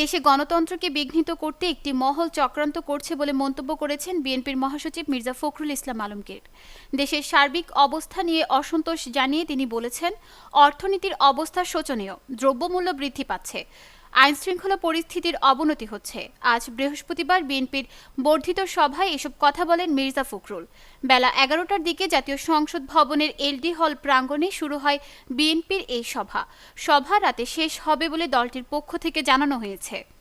দেশে গণতন্ত্রকে বিঘ্নিত করতে একটি মহল চক্রান্ত করছে বলে মন্তব্য করেছেন বিএনপির মহাসচিব মির্জা ফখরুল ইসলাম আলমগীর। দেশের সার্বিক অবস্থা নিয়ে অসন্তোষ জানিয়ে তিনি বলেছেন, অর্থনীতির অবস্থা শোচনীয়, দ্রব্যমূল্য বৃদ্ধি পাচ্ছে। আইন শৃঙ্খলা পরিস্থিতির অবনতি হচ্ছে। আজ বৃহস্পতিবার বিএনপির বর্ধিত সভায় এসব কথা বলেন মির্জা ফখরুল। বেলা এগারোটার দিকে জাতীয় সংসদ ভবনের এলডি হল প্রাঙ্গণে শুরু হয় বিএনপির এই সভা। সভা রাতে শেষ হবে বলে দলটির পক্ষ থেকে জানানো হয়েছে।